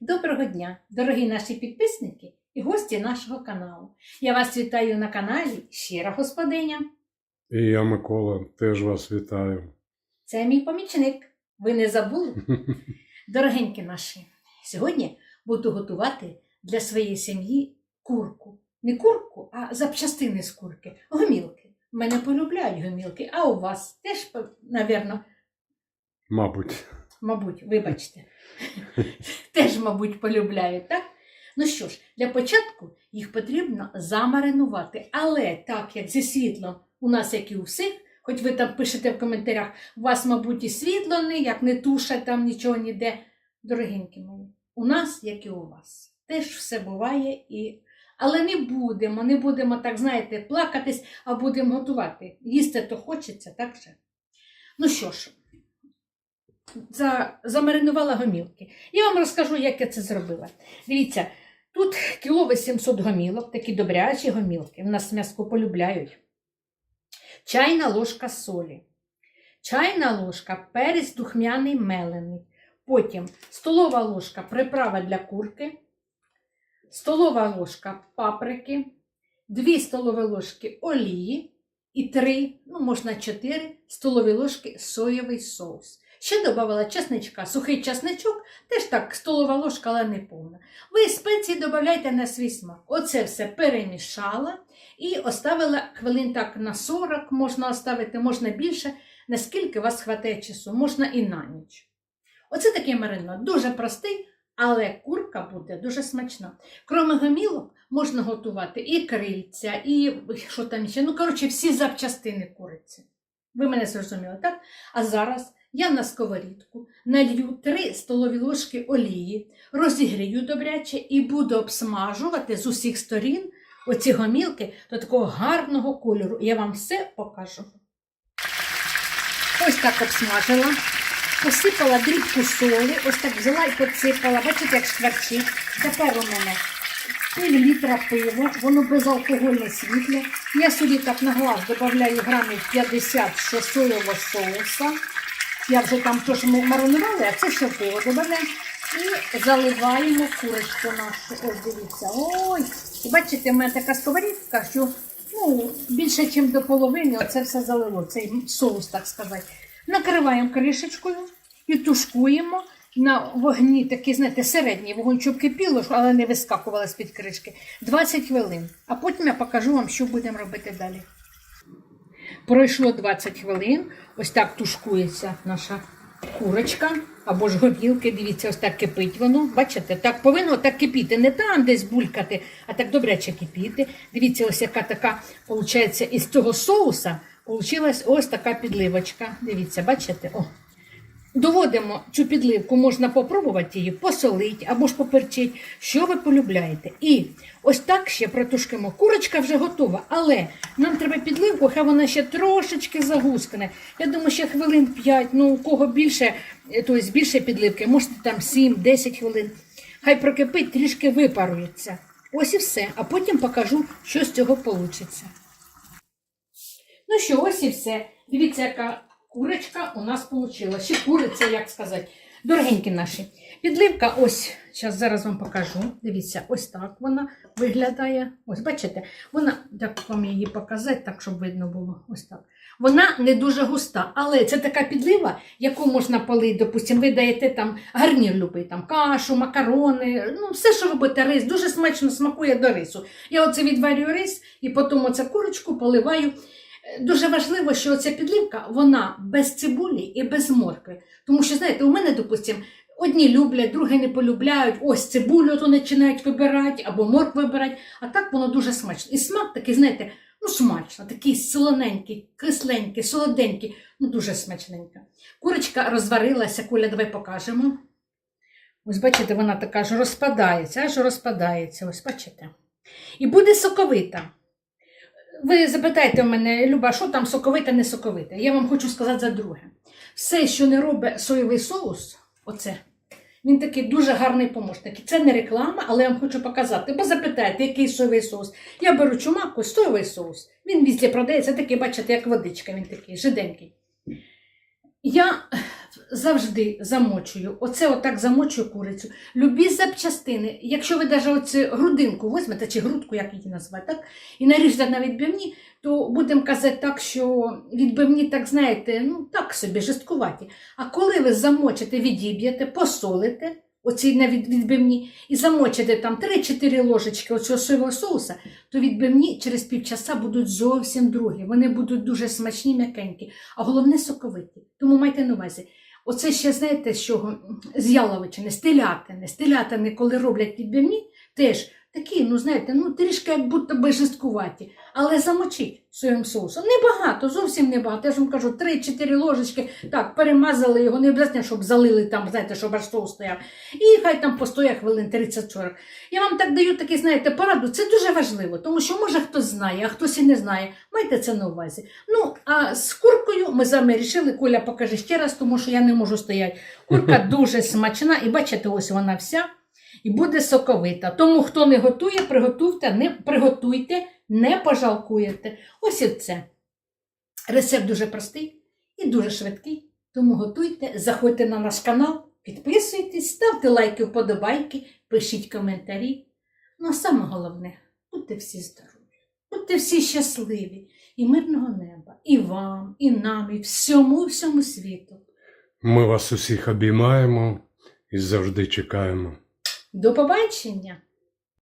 Доброго дня, дорогі наші підписники і гості нашого каналу. Я вас вітаю на каналі Щира Господиня. І я, Микола, теж вас вітаю. Це мій помічник. Ви не забули? Дорогенькі наші, сьогодні буду готувати для своєї сім'ї курку. Не курку, а запчастини з курки, гомілки. Мене полюбляють гомілки, а у вас теж, напевно, Мабуть, мабуть, вибачте, теж, мабуть, полюбляють, так? Ну що ж, для початку їх потрібно замаринувати, але так як зі світлом у нас, як і у всіх, хоч ви там пишете в коментарях, у вас, мабуть, і світло не, як не туша, там нічого ніде. Дорогенькі мої, у нас, як і у вас, теж все буває і. Але не будемо, не будемо так, знаєте, плакатись, а будемо готувати. Їсти то хочеться, так же? Ну що ж, за, замаринувала гомілки. Я вам розкажу, як я це зробила. Дивіться, тут кіло 800 гомілок, такі добрячі гомілки. У нас м'яско полюбляють. Чайна ложка солі. Чайна ложка перець духмяний мелений. Потім столова ложка приправа для курки, столова ложка паприки, 2 столові ложки олії і 3, ну можна 4 столові ложки соєвий соус. Ще додавала чесничка, сухий чесничок, теж так, столова ложка, але не повна. Ви спеції додавайте на свій смак. Оце все перемішала і оставила хвилин так на 40, можна оставити, можна більше, наскільки вас хватає часу, можна і на ніч. Оце такий маринад, дуже простий, але курка буде дуже смачна. Крім гомілок, можна готувати і крильця, і що там ще, ну, коротше, всі запчастини куриці. Ви мене зрозуміли, так? А зараз я на сковорідку налью 3 столові ложки олії, розігрію добряче і буду обсмажувати з усіх сторін оці гомілки до такого гарного кольору. Я вам все покажу. Ось так обсмажила, посипала дрібку солі, ось так взяла і посипала. Бачите, як шкварчить. Тепер у мене пів літра пива, воно безалкогольне світле. Я сюди так на глаз додаю грамів 50 ще соєвого соуса. Я вже там теж ми маринували, а це ще додаємо. І заливаємо курочку нашу. Ось дивіться. Ой! Бачите, в мене така сковорідка, що ну, більше, ніж до половини, оце все залило, цей соус, так сказати. Накриваємо кришечкою і тушкуємо на вогні, такий, знаєте, середній вогонь, щоб кипіло, але не вискакувало з-під кришки. 20 хвилин. А потім я покажу вам, що будемо робити далі. Пройшло 20 хвилин, ось так тушкується наша курочка або ж горілки, Дивіться, ось так кипить воно. Бачите, так повинно так кипіти. Не там десь булькати, а так добряче кипіти. Дивіться, ось яка така, виходить, із цього соуса получилась ось така підливочка. Дивіться, бачите? О. Доводимо цю підливку, можна попробувати її, посолити або ж поперчити, що ви полюбляєте. І ось так ще протушкимо. Курочка вже готова, але нам треба підливку, хай вона ще трошечки загускне. Я думаю, ще хвилин 5, ну у кого більше, тобто більше підливки, можете там 7-10 хвилин. Хай прокипить, трішки випарується. Ось і все. А потім покажу, що з цього вийде. Ну що, ось і все. Дивіться, яка курочка у нас вийшла. Ще куриця, як сказати. Дорогенькі наші. Підливка, ось, зараз зараз вам покажу. Дивіться, ось так вона виглядає. Ось, бачите, вона, як вам її показати, так, щоб видно було. Ось так. Вона не дуже густа, але це така підлива, яку можна полити, допустимо, ви даєте там гарнір любий, там кашу, макарони, ну все, що робите, рис, дуже смачно смакує до рису. Я оце відварюю рис і потім оце курочку поливаю. Дуже важливо, що ця підливка вона без цибулі і без моркви. Тому що, знаєте, у мене, допустимо, одні люблять, другі не полюбляють, ось цибулю то починають вибирати або моркву вибирати, а так воно дуже смачно. І смак такий, знаєте, ну смачно, такий солоненький, кисленький, солоденький, ну дуже смачненько. Курочка розварилася, Куля, давай покажемо. Ось бачите, вона така ж розпадається, аж розпадається, ось бачите. І буде соковита. Ви запитаєте в мене, Люба, що там соковите, не соковите? Я вам хочу сказати за друге. Все, що не робить соєвий соус, оце, він такий дуже гарний помощник. Це не реклама, але я вам хочу показати. Бо запитаєте, який соєвий соус. Я беру чумаку, соєвий соус. Він візде продається, такий, бачите, як водичка, він такий, жиденький. Я завжди замочую. Оце отак замочую курицю. Любі запчастини. Якщо ви навіть оцю грудинку візьмете, чи грудку, як її назвати, так? і наріжете на відбивні, то будемо казати так, що відбивні, так знаєте, ну так собі, жесткуваті. А коли ви замочите, відіб'єте, посолите, оці на відбивні, і замочите там 3-4 ложечки оцього соєвого соуса, то відбивні через півчаса будуть зовсім другі. Вони будуть дуже смачні, м'якенькі, а головне соковиті. Тому майте на увазі. Оце ще знаєте, з чого з яловичини, з телятини. З телятини, коли роблять підбивні, теж такі, ну знаєте, ну трішки як будто би жесткуваті, але замочіть соєвим соусом. Небагато, зовсім небагато. Я ж вам кажу, 3-4 ложечки, так, перемазали його, не обов'язково, щоб залили там, знаєте, щоб аж соус стояв. І хай там постоє хвилин 30-40. Я вам так даю такі, знаєте, пораду. Це дуже важливо, тому що може хтось знає, а хтось і не знає. Майте це на увазі. Ну, а з куркою ми з вами рішили, Коля, покажи ще раз, тому що я не можу стояти. Курка дуже смачна, і бачите, ось вона вся. І буде соковита. Тому хто не готує, приготуйте, не приготуйте, не пожалкуєте. Ось і це. Рецепт дуже простий і дуже швидкий. Тому готуйте, заходьте на наш канал, підписуйтесь, ставте лайки, вподобайки, пишіть коментарі. Ну а саме головне, будьте всі здорові, будьте всі щасливі і мирного неба, і вам, і нам, і всьому, всьому світу. Ми вас усіх обіймаємо і завжди чекаємо. До побачення!